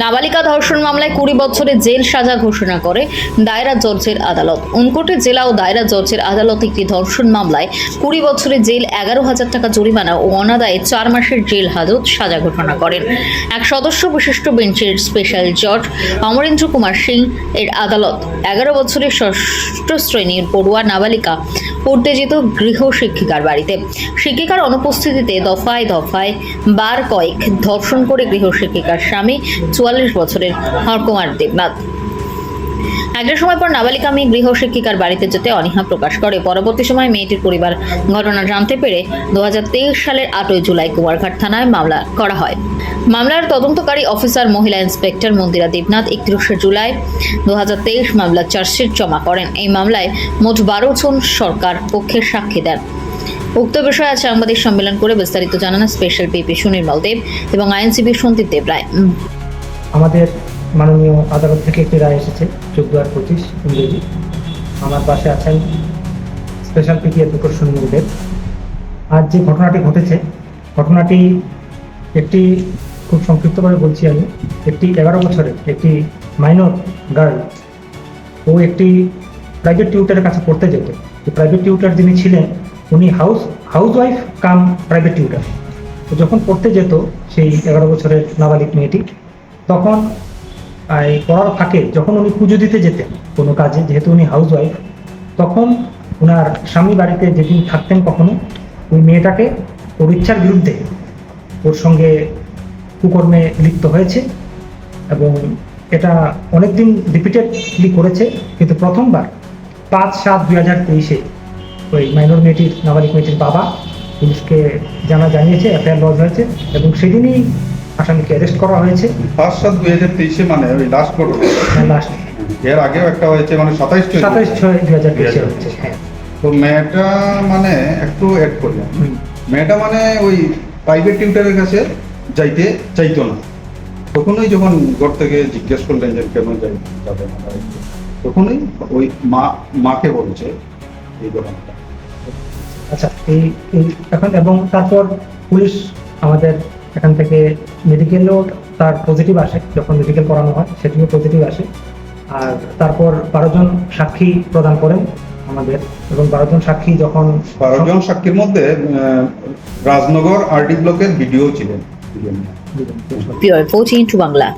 নাবালিকা ধর্ষণ মামলায় কুড়ি বছরের জেল সাজা ঘোষণা করে দায়রা জজের আদালত। উনকোটে জেলা ও দায়রা জজের আদালত একটি ধর্ষণ মামলায় কুড়ি বছরের জেল এগারো হাজার টাকা জরিমানা ও অনাদায়ে চার মাসের জেল হাজত সাজা ঘোষণা করেন। এক সদস্য বিশিষ্ট বেঞ্চের স্পেশাল জজ অমরেন্দ্র কুমার সিং এর আদালত এগারো বছরের ষষ্ঠ শ্রেণির পড়ুয়া নাবালিকা পড়তে যেত গৃহ শিক্ষিকার বাড়িতে। শিক্ষিকার অনুপস্থিতিতে দফায় দফায় বার কয়েক ধর্ষণ করে গৃহ শিক্ষিকার স্বামী চুয়াল্লিশ বছরের হরকুমার দেবনাথ। একটা সময় পর নাবালিকা মেয়ে গৃহ শিক্ষিকার বাড়িতে যেতে অনীহা প্রকাশ করে। পরবর্তী সময় মেয়েটির পরিবার ঘটনা জানতে পেরে দুহাজার তেইশ সালের আটই জুলাই কুমারঘাট থানায় মামলা করা হয়। মামলার তদন্তকারী অফিসার মহিলা ইন্সপেক্টর মন্দিরা দেবনাথ একত্রিশে জুলাই দু মামলার চার্জশিট জমা করেন। এই মামলায় মোট বারো জন সরকার পক্ষের সাক্ষী দেন। উক্ত বিষয়ে আজ সাংবাদিক সম্মেলন করে বিস্তারিত জানান স্পেশাল পিপি সুনির্মল দেব এবং আইনজীবী সন্দীপ দেব রায়। আমাদের মাননীয় আদালত থেকে একটি রায় এসেছে চোদ্দ আর পঁচিশ ইংরেজি। আমার পাশে আছেন special PT advocate Sunil Deb. আজ যে ঘটনাটি ঘটেছে, ঘটনাটি একটি খুব সংক্ষিপ্তভাবে বলছি আমি, একটি এগারো বছরের একটি মাইনর গার্ল ও একটি প্রাইভেট টিউটারের কাছে পড়তে যেত। প্রাইভেট টিউটার যিনি ছিলেন, উনি house housewife cum private tutor যখন পড়তে যেত সেই এগারো বছরের নাবালিক মেয়েটি, তখন পড়ার ফাঁকে যখন উনি পুজো দিতে যেতেন কোনো কাজে, যেহেতু উনি হাউস ওয়াইফ তখন ওনার স্বামী বাড়িতে যেদিন থাকতেন কখনো, ওই মেয়েটাকে ওর ইচ্ছার বিরুদ্ধে ওর সঙ্গে কুকর্মে লিপ্ত হয়েছে এবং এটা অনেকদিন রিপিটেডলি করেছে, কিন্তু প্রথমবার পাঁচ সাত দুই হাজার তেইশে ওই মাইনর মেয়েটির, নাবালিক মেয়েটির বাবা পুলিশকে জানা জানিয়েছে, এফআইআর লজ হয়েছে এবং সেদিনই আসামিকে অ্যারেস্ট করা হয়েছে। পাঁচ সাত দুই হাজার তেইশে মানে ওই লাস্ট ঘটনা লাস্ট এর আগেও একটা হয়েছে মানে সাতাইশ সাতাইশ ছয় দুই হাজার তেইশে হচ্ছে হ্যাঁ। তো মেয়েটা মানে একটু অ্যাড করলাম। মেয়েটা মানে ওই প্রাইভেট টিউটারের কাছে যাইতে চাইতো না। তখনই যখন ঘর থেকে জিজ্ঞেস করলেন যে কেন যাই যাবে না তখনই ওই মা মাকে বলছে এই ঘটনাটা আচ্ছা এই এখন এবং তারপর পুলিশ আমাদের এখান থেকে মেডিকেলও তার পজিটিভ আসে যখন মেডিকেল করানো হয় সেটিও পজিটিভ আসে। আর তারপর বারোজন সাক্ষী প্রদান করেন আমাদের এবং বারোজন সাক্ষী যখন বারো জন সাক্ষীর মধ্যে রাজনগর আরডি ব্লকের ভিডিও ছিলেন। Pure fourteen to Bangla.